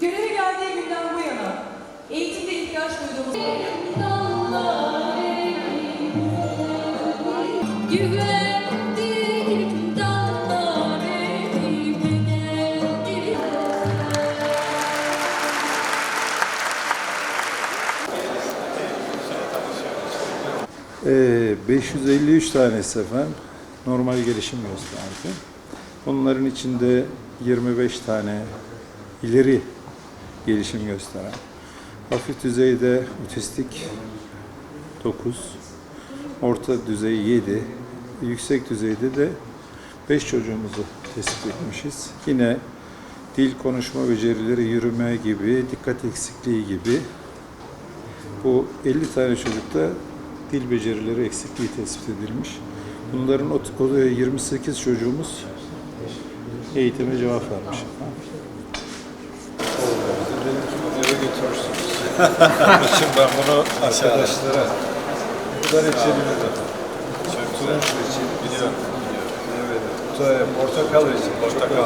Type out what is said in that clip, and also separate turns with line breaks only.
Göreve geldiği günden bu yana eğitimde ihtiyaç duyduğumuz.
Ee, 553 tanesi efendim normal gelişim gösterdi. Bunların içinde 25 tane ileri gelişim gösteren, hafif düzeyde otistik 9, orta düzey 7, yüksek düzeyde de 5 çocuğumuzu tespit etmişiz. Yine dil konuşma becerileri, yürüme gibi, dikkat eksikliği gibi bu 50 tane çocukta dil becerileri eksikliği tespit edilmiş. Bunların ot- o- 28 çocuğumuz eğitime cevap vermiş.
Şimdi ben bunu arkadaşlara bu kadar içelim dedim. Turuncu için biliyorum. Evet. Portakal için. Portakal.